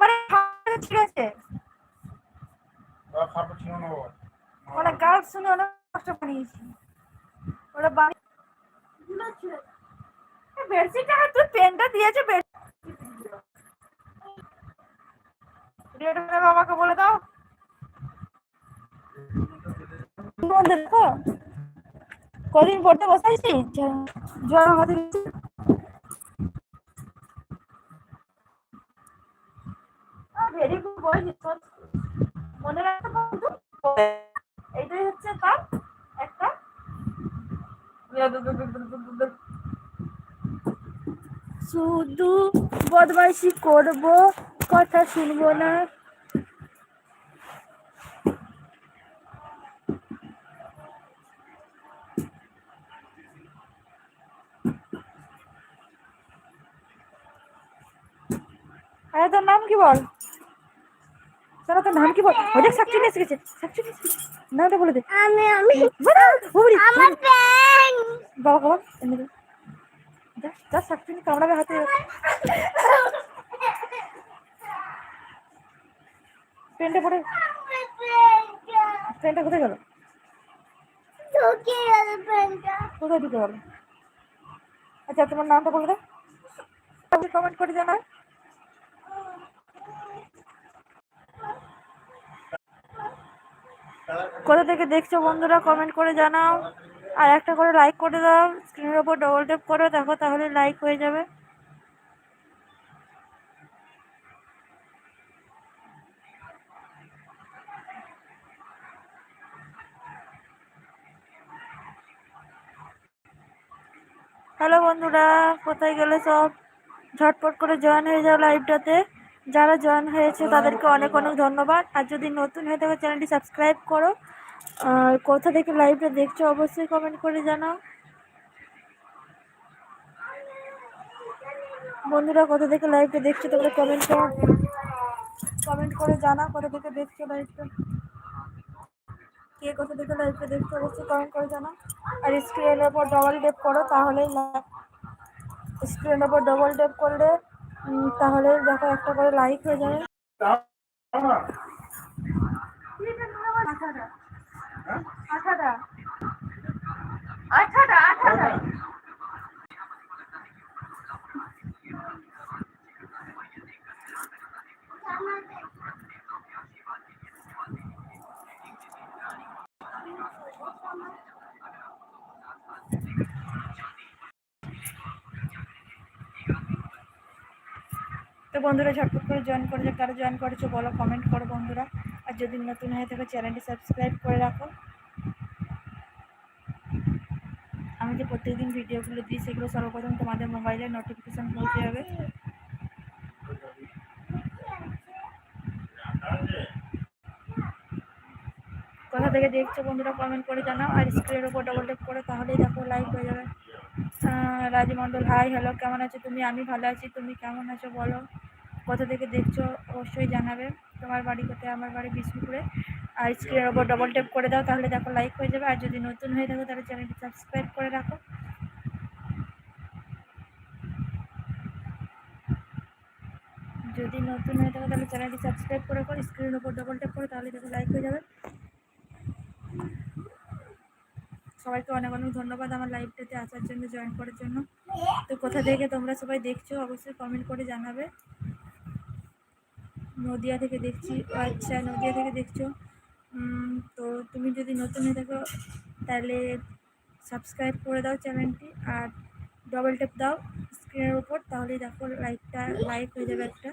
মানে ঠিক আছে। মানে গার্ড শুনে অনেক কষ্ট বানিয়েছি। ওরা বানিয়ে বেডশিটটা তুই পেনটা দিয়েছে বেড বাবাকে বলে দাও। দেখো কদিন পড়তে বসাইছি। জ্বর আমাদের ভেরি বয় মনে রাখতে বন্ধু এইটাই হচ্ছে তার একটা শুধু বদমাইশি করব, কথা শুনব না। তোর নাম কি বল? তোর নাম কি বল? ওদের সাক্ষী নিয়ে গেছে। সাক্ষী নামটা বলে দে। আমি আমি আমার পেন বাবা বাবা দে। যা যা সাক্ষী নিয়ে কামড়াবে হাতে। পেনটা পড়ে। পেনটা কোথায় গেল? ঢুকে গেল পেনটা কোথায় ঢুকে গেল আচ্ছা তোমার নামটা বলে দে। কমেন্ট করে জানাও। কোথা থেকে দেখছ বন্ধুরা কমেন্ট করে জানাও। আর একটা করে লাইক করে দাও স্ক্রিনের ওপর ডবল ট্যাপ করো, দেখো তাহলে লাইক হয়ে যাবে। হ্যালো বন্ধুরা, কোথায় গেলে সব? ঝটপট করে জয়েন হয়ে যাও লাইভটাতে যারা জয়েন হয়েছে, তাদেরকে অনেক অনেক ধন্যবাদ। আর যদি নতুন হয়ে থাকে, চ্যানেলটি সাবস্ক্রাইব করো। আর কোথা থেকে লাইভটা দেখছ, অবশ্যই কমেন্ট করে জানাও। বন্ধুরা, কোথা থেকে লাইভটা দেখছ, তোমরা কমেন্ট করো। কমেন্ট করে জানাও কোথা থেকে দেখছ লাইভটা কে কোথা থেকে লাইভটা দেখছ, অবশ্যই কমেন্ট করে জানাও। আর স্ক্রিনের উপর ডবল ট্যাপ করো, তাহলেই স্ক্রিনের উপর ডবল ট্যাপ করলে তাহলে দেখো একটা করে লাইক হয়ে যাবে তো বন্ধুরা ঝটপট করে জয়েন করে যে কারা জয়েন করেছ বলো কমেন্ট করো বন্ধুরা। আর যদি নতুন হয়ে থাকে চ্যানেলটি সাবস্ক্রাইব করে রাখো। আমি যে প্রত্যেকদিন ভিডিওগুলো দিই সেগুলো সর্বপ্রথম তোমাদের মোবাইলে নোটিফিকেশান পৌঁছে যাবে। কোথা থেকে দেখছ বন্ধুরা কমেন্ট করে জানাও। আর স্ক্রিনের উপর ডবল ট্যাপ করে তাহলেই দেখো লাইক হয়ে যাবে। আহ, রাজমণ্ডল হাই হ্যালো কেমন আছো তুমি? আমি ভালো আছি তুমি কেমন আছো বলো? কোথা থেকে দেখছ অবশ্যই জানাবে। তোমার বাড়ি কোথায়? আমার বাড়ি বিষ্ণুপুরে। আর স্ক্রিনের ওপর ডবল ট্যাপ করে দাও, তাহলে দেখো লাইক হয়ে যাবে। আর যদি নতুন হয়ে থাকো, তাহলে চ্যানেলটি সাবস্ক্রাইব করে রাখো। যদি নতুন হয়ে থাকো, তাহলে চ্যানেলটি সাবস্ক্রাইব করে রাখো। স্ক্রিনের ওপর ডবল ট্যাপ করে, তাহলে দেখো লাইক হয়ে যাবে। সবাইকে অনেক অনেক ধন্যবাদ আমার লাইভটাতে আসার জন্য জয়েন করার জন্য। তো কোথা থেকে তোমরা সবাই দেখছ, অবশ্যই কমেন্ট করে জানাবে। নদিয়া থেকে দেখছি আচ্ছা নদিয়া থেকে দেখছ। তো তুমি যদি নতুন হয়ে থাকো, তাহলে সাবস্ক্রাইব করে দাও চ্যানেলটি আর ডবল টেপ দাও স্ক্রিনের উপর, তাহলেই দেখো লাইকটা লাইক হয়ে যাবে একটা।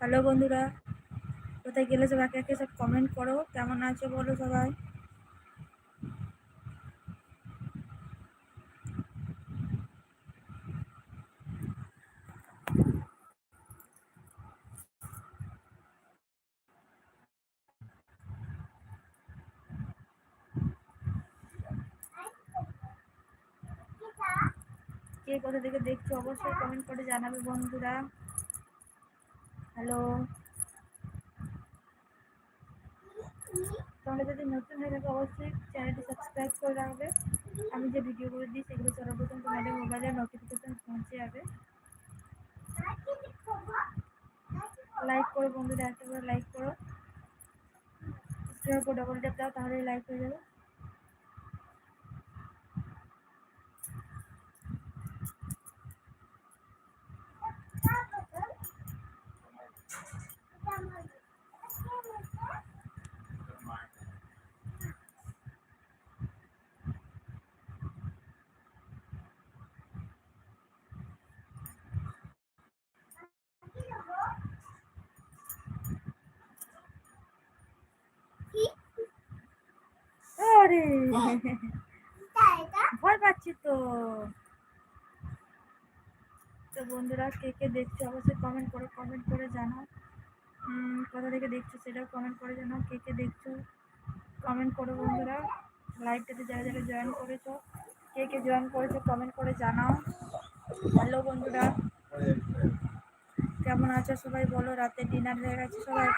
হ্যালো বন্ধুরা, কোথায় গেলে সব একে একে সব কমেন্ট করো, কেমন আছো বলো সবাই? কে কোথা থেকে দেখছ অবশ্যই কমেন্ট করে জানাবে বন্ধুরা। হ্যালো তো চ্যানেলে যদি নতুন হয়ে থাকে, অবশ্যই চ্যানেলটি সাবস্ক্রাইব করে রাখবে। আমি যে ভিডিওগুলো দিই, সেগুলো সর্বপ্রথম তোমাদের মোবাইলে নোটিফিকেশন পৌঁছে যাবে। লাইক করো বন্ধুরা, একটা করে লাইক করো। ডবল ট্যাপ দাও তাহলে লাইক হয়ে যাবে। ভয় পাচ্ছি তো। তো বন্ধুরা কে কে দেখছ অবশ্যই কমেন্ট করে কমেন্ট করে জানাও। কোথা থেকে দেখছ সেটাও কমেন্ট করে জানাও, কে কে দেখছ? কমেন্ট করো বন্ধুরা। লাইভটাতে যারা যারা জয়েন করেছ, কে কে জয়েন করেছ কমেন্ট করে জানাও। হ্যালো বন্ধুরা। কেমন আছো সবাই বলো? রাতে ডিনার হয়ে গেছে সবাই।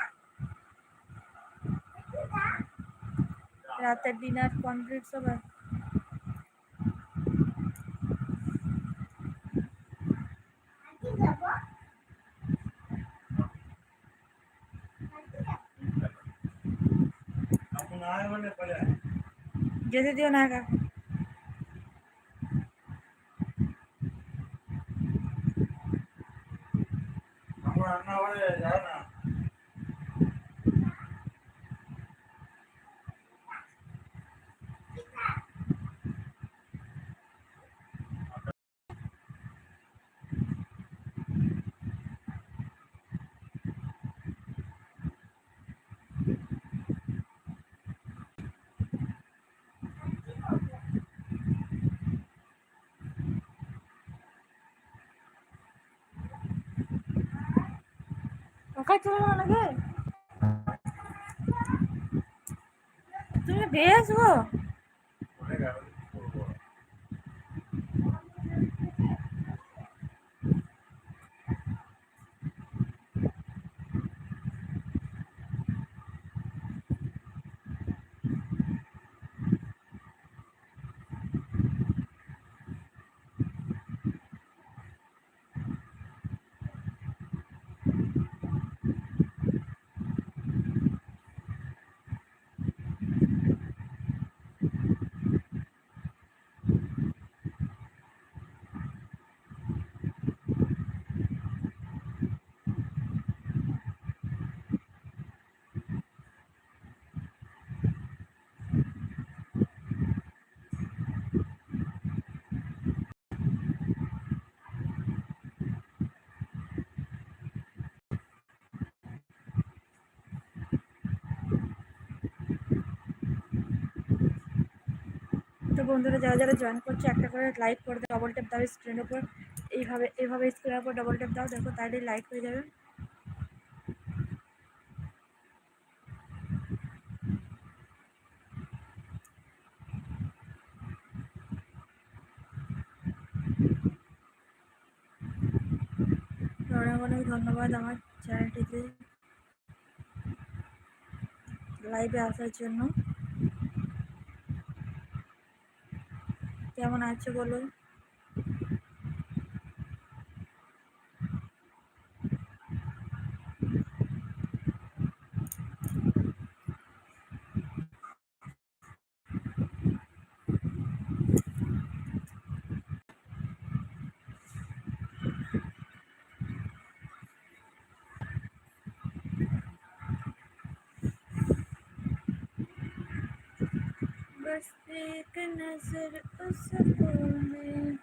রাতের ডিনার কমপ্লিট সবার যেতে দিও না একা কাকাই চলে নাকি? তুমি বেশ গো তো বন্ধুরা যারা যারা জয়েন করছে, একটা করে লাইক করে দাও ডবল ট্যাপ দাও স্ক্রিনের উপর। এইভাবে এইভাবে স্ক্রিনের উপর ডবল ট্যাপ দাও, দেখো তাহলে লাইক হয়ে যাবে। অনেক অনেক ধন্যবাদ আমার চ্যানেলটিতে লাইভে আসার জন্য। কেমন আছো বলো एक नजर उसको मैं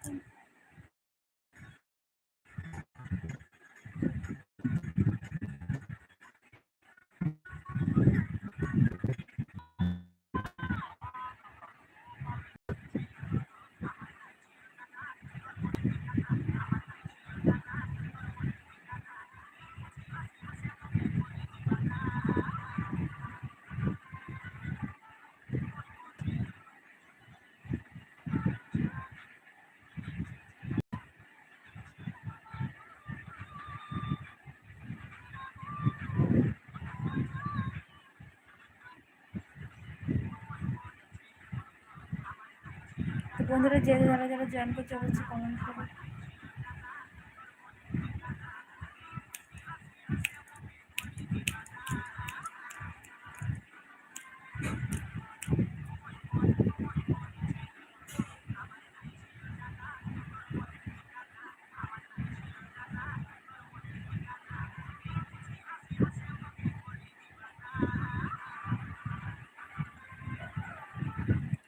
বন্ধুরা যে যারা যারা জয়েন করছে অবশ্যই কমেন্ট করো।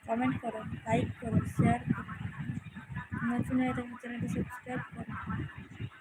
কমেন্ট করো লাইক করো শেয়ার করো নতুন হয়ে থাকলে চ্যানেলটি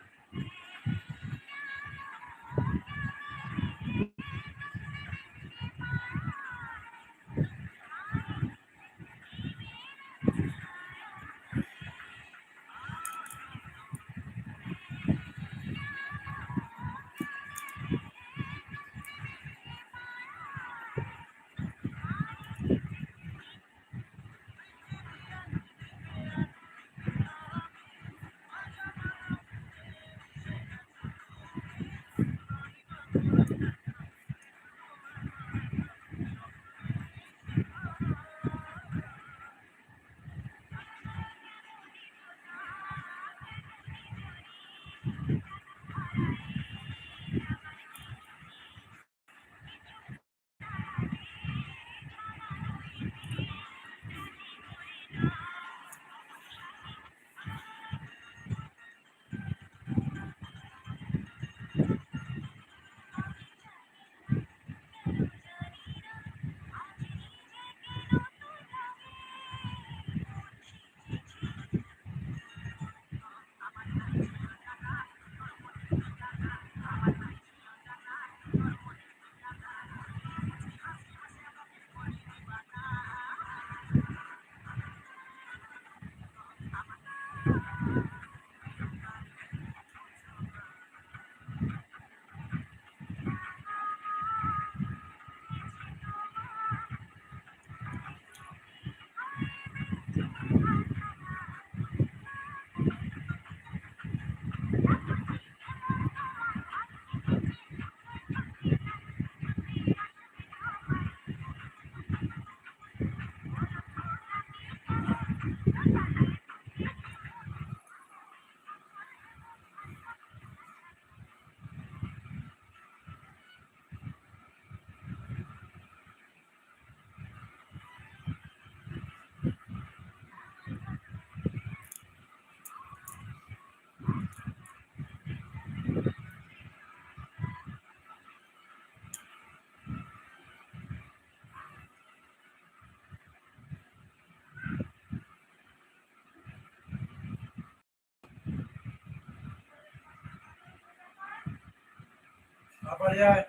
সাবস্ক্রাইব করো আবার যায়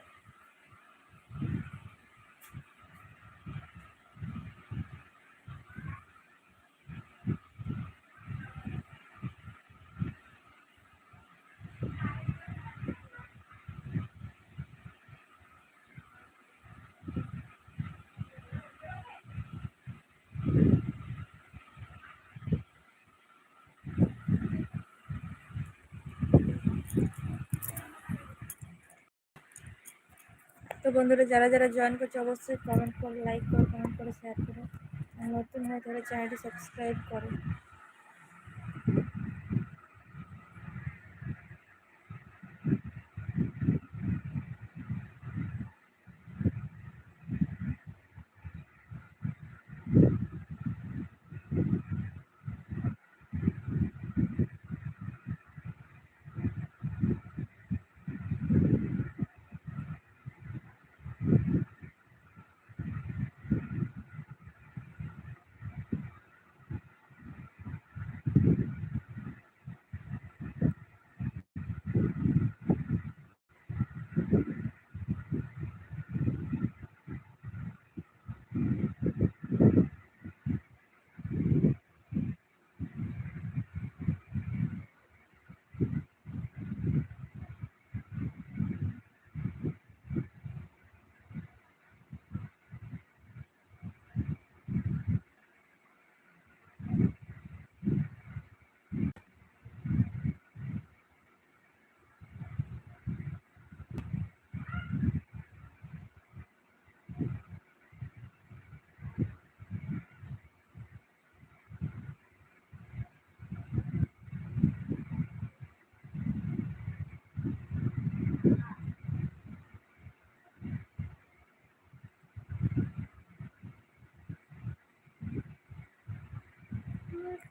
তো বন্ধুরা, যারা যারা জয়েন করছে, অবশ্যই কমেন্ট করে লাইক করো কমেন্ট করে শেয়ার করো। নতুন হয়ে তাহলে চ্যানেলটি সাবস্ক্রাইব করো।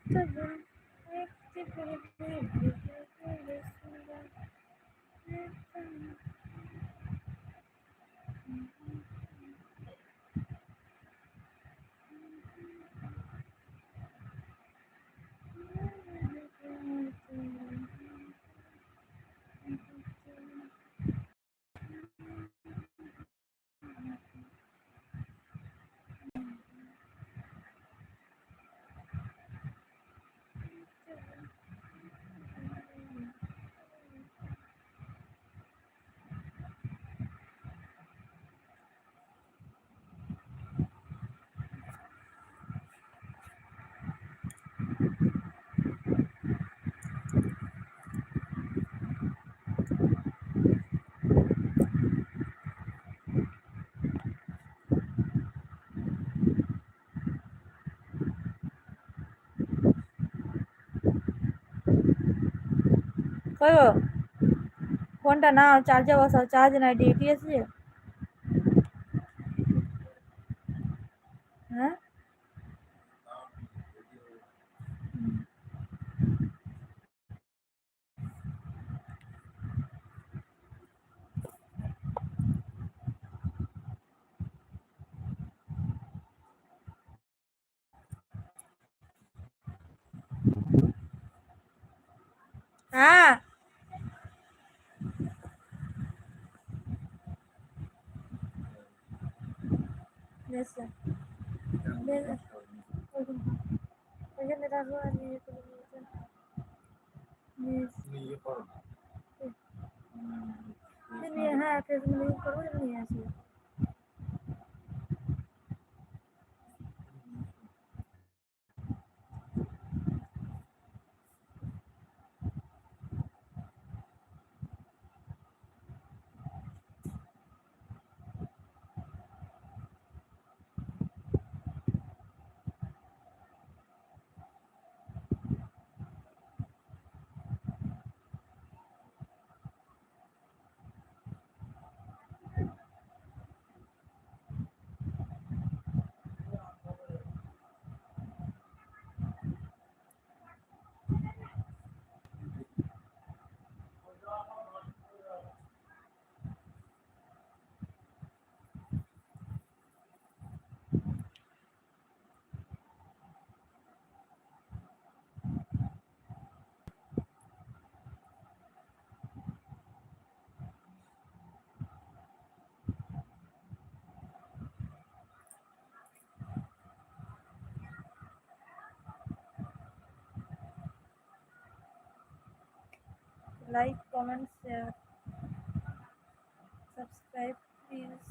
কই গো કયો કોન્ટા ના ચાર્જર વસાવ ચાર્જ ના ડીટીએસ છે নিয়ে নিয়ে পড়ো নিয়ে হ্যাঁ Facebook link like comment share subscribe please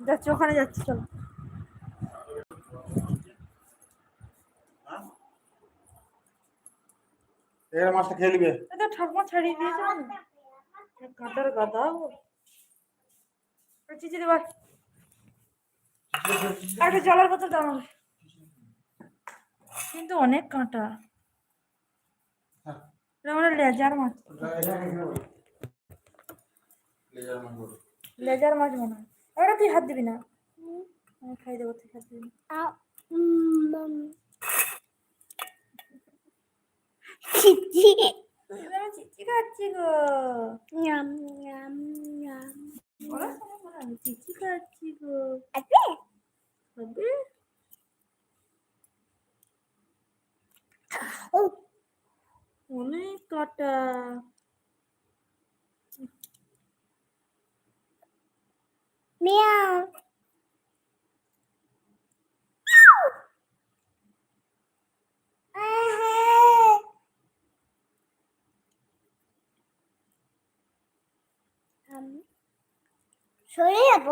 যাচ্ছি ওখানে যাচ্ছি চলো এর মাছটা খেয়ে নিবে? এটা ঠাকুমা ছাড়িয়ে দিয়েছে না কাঁটার গাদা ও। চিচি দেবার একটা জলের বোতল আমাকে। কিন্তু অনেক কাঁটা। এটা মানে লেজার মাছ। লেজার মাছ মনে হয়। ওটা তুই হাত দিবি না। আমি খাই দেবো তুই হাত দিবি না আ- উম, চিচি এবার আমি চিচি খাচ্ছি গো নাম নাম নাম ওরা শোনো না, আমি চিচি খাচ্ছি গো আছে হবে ও অনেক কাঁটা মিয়াও আহা। আম, সরে যাব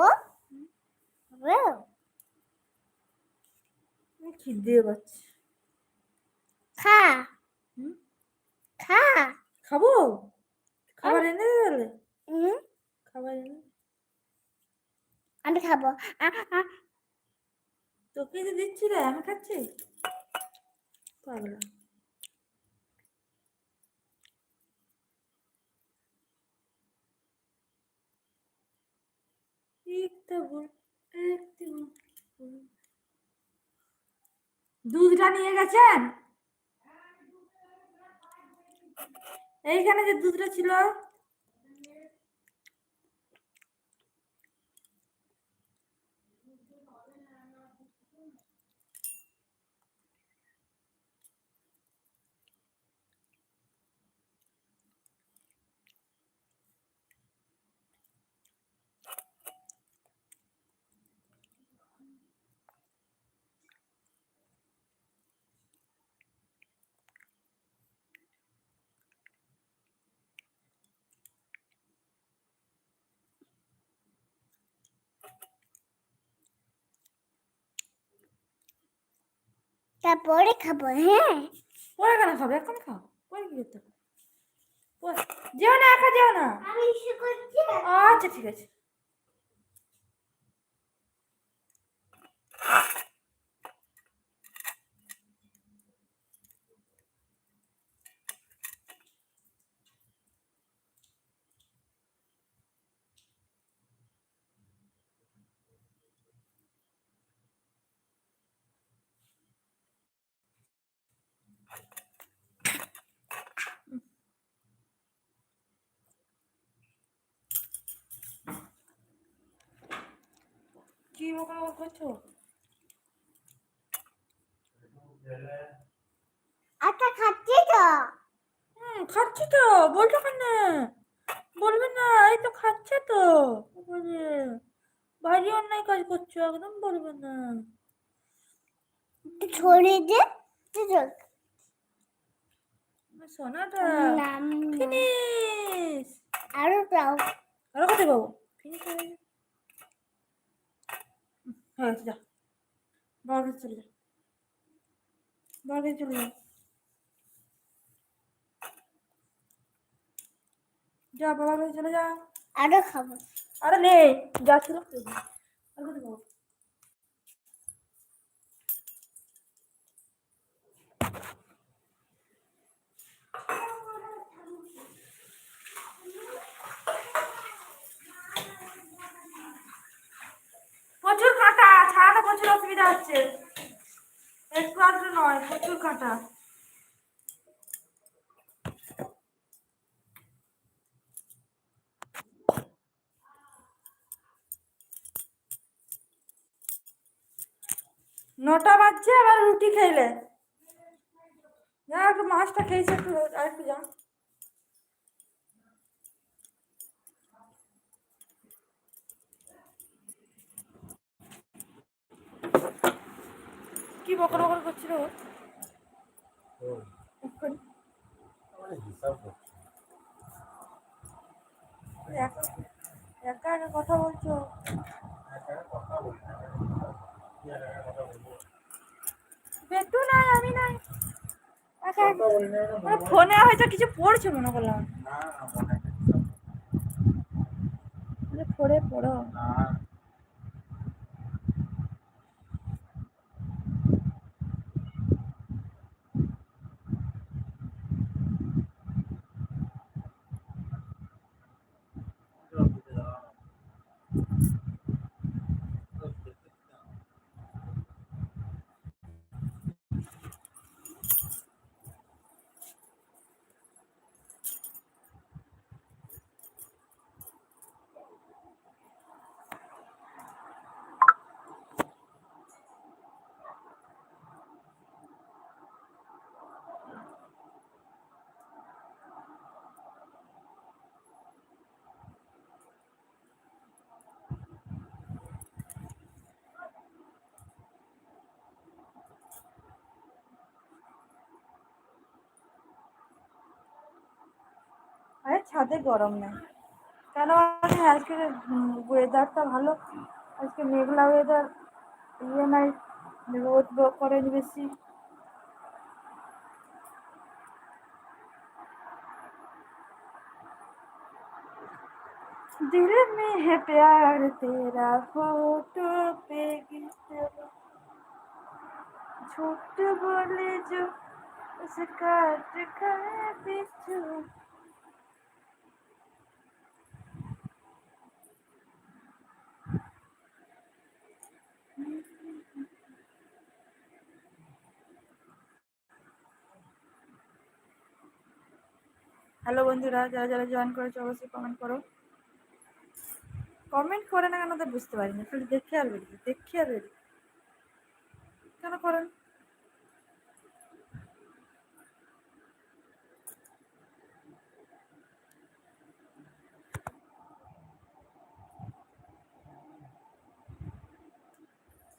খিদে পাচ্ছি খা? খা খাব খাবার এনে দে খাবার এনে। আমি খাব তোকে তো দিচ্ছি রে আমি খাচ্ছি পাগলা দুধটা নিয়ে গেছেন? এইখানে যে দুধটা ছিল তারপরে খাব হ্যাঁ? পরে কেন খাব? এখন খাও। পরে কি করতে যেও না একা যেও না। আমি ইসে করছি। আচ্ছা ঠিক আছে। কি বকা বকা করছ আচ্ছা খাচ্ছি তো। হুম খাচ্ছি তো বলছো কেন? বলবে না এই তো খাচ্ছে তো। ভারী অন্যায় কাজ করছ একদম বলবে না। ছড়িয়ে দে সোনাটা ফিনিশ। আরও দাও। আরও কোথায় পাবো? ফিনিশ হয়ে হয়ে যা। বাবার কাছে চলে যা। বাবার কাছে চলে যা। যা বাবার কাছে চলে যা। আরও খাব। আরে নেই যা ছিল আর কোথায় পাবো প্রচুর কাঁটা ছাড়াতে প্রচুর অসুবিধা হচ্ছে। একটু আধটু নয়, প্রচুর কাঁটা। নটা বাজছে, আবার রুটি খেলে। যা একটু মাছটা খেয়েছে একটু, আর একটু যা। বকর বকর করছিল। একা একা কথা বলছো? বেটু নাই আমি নাই। একা কথা বলি না মানে ফোনে হয়তো কিছু পড়ছে মনে করলাম। না না একটা হিসাব মানে পড়ে। ছাদে গরম নেই কেন মানে আজকে ওয়েদারটা ভালো আজকে মেঘলা ওয়েদার ইয়ে নাই রোদ ব- করেনি বেশি दिल में है प्यार तेरा फोटो पे गिरता झूठ बोले जो उसे काट खाए बिच्छू হ্যালো বন্ধুরা, যারা যারা জয়েন করেছ, অবশ্যই কমেন্ট করো। কমেন্ট করে না কেন তো বুঝতে পারিনি। দেখে আর বেরি দেখে আর বেরিয়ে কেন করেন